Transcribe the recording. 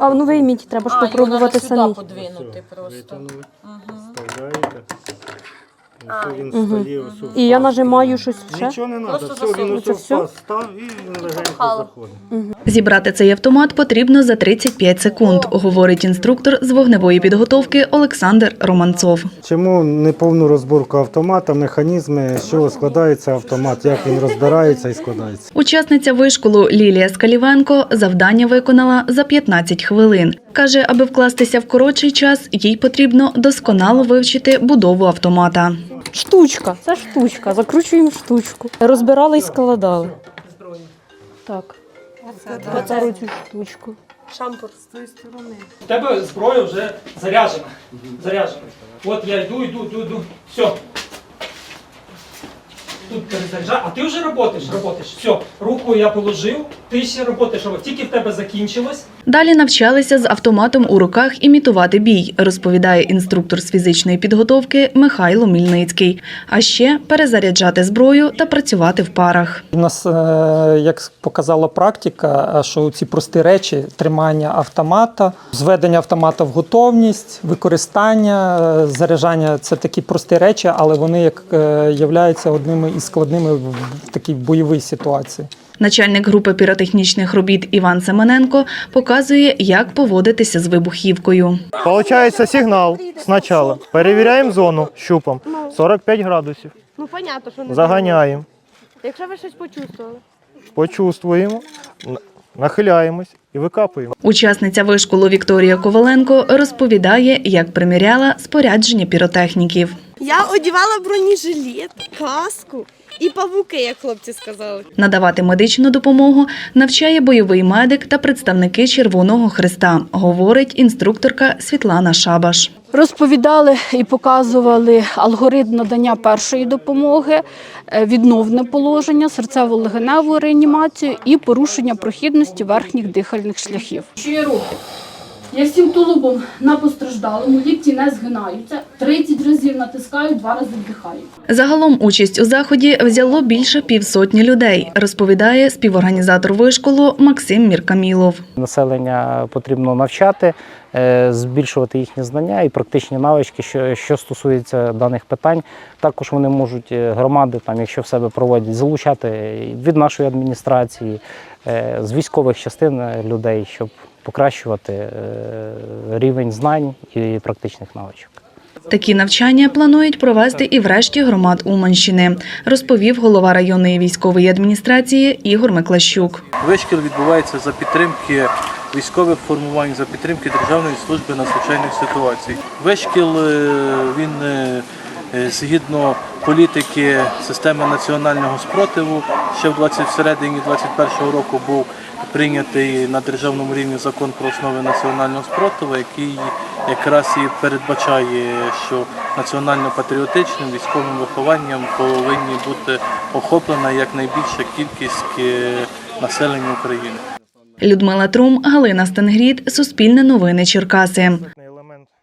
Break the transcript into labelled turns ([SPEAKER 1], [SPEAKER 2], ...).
[SPEAKER 1] А ну вийміть, треба ж
[SPEAKER 2] А,
[SPEAKER 1] попробувати
[SPEAKER 2] його треба
[SPEAKER 1] самі.
[SPEAKER 2] сюди подвинути просто.
[SPEAKER 3] Витягнули,
[SPEAKER 2] Угу.
[SPEAKER 3] вставляєте.
[SPEAKER 2] А,
[SPEAKER 3] Ось він стає ось у
[SPEAKER 1] І я нажимаю щось ще.
[SPEAKER 3] Нічого не треба,
[SPEAKER 2] Просто
[SPEAKER 3] все, він
[SPEAKER 2] засунути.
[SPEAKER 3] ось у став і він легенько
[SPEAKER 2] Запхала.
[SPEAKER 3] заходить.
[SPEAKER 4] Зібрати цей автомат потрібно за 35 секунд, говорить інструктор з вогневої підготовки Олександр Романцов.
[SPEAKER 3] Чому неповну розборку автомата, механізми, з чого складається автомат, як він розбирається і складається.
[SPEAKER 4] Учасниця вишколу Лілія Скалівенко завдання виконала за 15 хвилин. Каже, аби вкластися в коротший час, їй потрібно досконало вивчити будову автомата.
[SPEAKER 1] Штучка, це штучка. Закручуємо штучку. Розбирали і складали. Так. Оце цю штучку.
[SPEAKER 2] Шампур.
[SPEAKER 5] У тебе зброя вже заряджена. заряджена. От я йду, йду, йду, йду. Все. Тут перезаряджаю. А ти вже працюєш, працюєш. Все, руку я положив, ти ще працюєш. Тільки в тебе закінчилось.
[SPEAKER 4] Далі навчалися з автоматом у руках імітувати бій, розповідає інструктор з фізичної підготовки Михайло Мільницький. А ще перезаряджати зброю та працювати в парах.
[SPEAKER 6] У нас, е, як показала практика, е, що ці прості речі тримання автомата, зведення автомата в готовність, використання, е, заряджання це такі прості речі, але вони як являються одними із складними в такій бойовій ситуації.
[SPEAKER 4] Начальник групи піротехнічних робіт Іван Семененко показує, як поводитися з вибухівкою.
[SPEAKER 7] Получається сигнал спочатку. Перевіряємо зону щупом 45 градусів.
[SPEAKER 8] Ну, понятно, що не
[SPEAKER 7] Заганяємо,
[SPEAKER 8] Якщо ви щось почувствували.
[SPEAKER 7] почувствуємо, нахиляємось і викапуємо.
[SPEAKER 4] Учасниця вишколу Вікторія Коваленко розповідає, як приміряла спорядження піротехніків.
[SPEAKER 8] Я одягала бронежилет, каску і павуки, як хлопці сказали.
[SPEAKER 4] Надавати медичну допомогу навчає бойовий медик та представники Червоного Христа, говорить інструкторка Світлана Шабаш.
[SPEAKER 9] Розповідали і показували алгоритм надання першої допомоги, е, відновне положення, серцево-легеневу реанімацію і порушення прохідності верхніх дихальних шляхів. Що я роблю? Я всім тулубом на постраждалому, лікті не згинаються, 30 разів натискаю, два рази вдихаю.
[SPEAKER 4] Загалом участь у заході взяло більше півсотні людей, розповідає співорганізатор вишколу Максим Міркамілов.
[SPEAKER 10] Населення потрібно навчати, е, збільшувати їхні знання і практичні навички, що, що стосується даних питань. Також вони можуть е, громади, там, якщо в себе проводять, залучати від нашої адміністрації, е, з військових частин людей, щоб покращувати е, рівень знань і практичних навичок.
[SPEAKER 4] Такі навчання планують провести і в решті громад Уманщини, розповів голова районної військової адміністрації Ігор Миклащук.
[SPEAKER 11] Вишкіл відбувається за підтримки військових формувань, за підтримки Державної служби надзвичайних ситуацій. Вишкіл е, він е, згідно політики системи національного спротиву ще в 20 середині 21-го року був прийнятий на державному рівні закон про основи національного спротиву, який якраз і передбачає, що національно-патріотичним військовим вихованням повинні бути охоплена якнайбільша кількість е, населення України.
[SPEAKER 4] Людмила Трум, Галина Стенгрід, Суспільне новини Черкаси.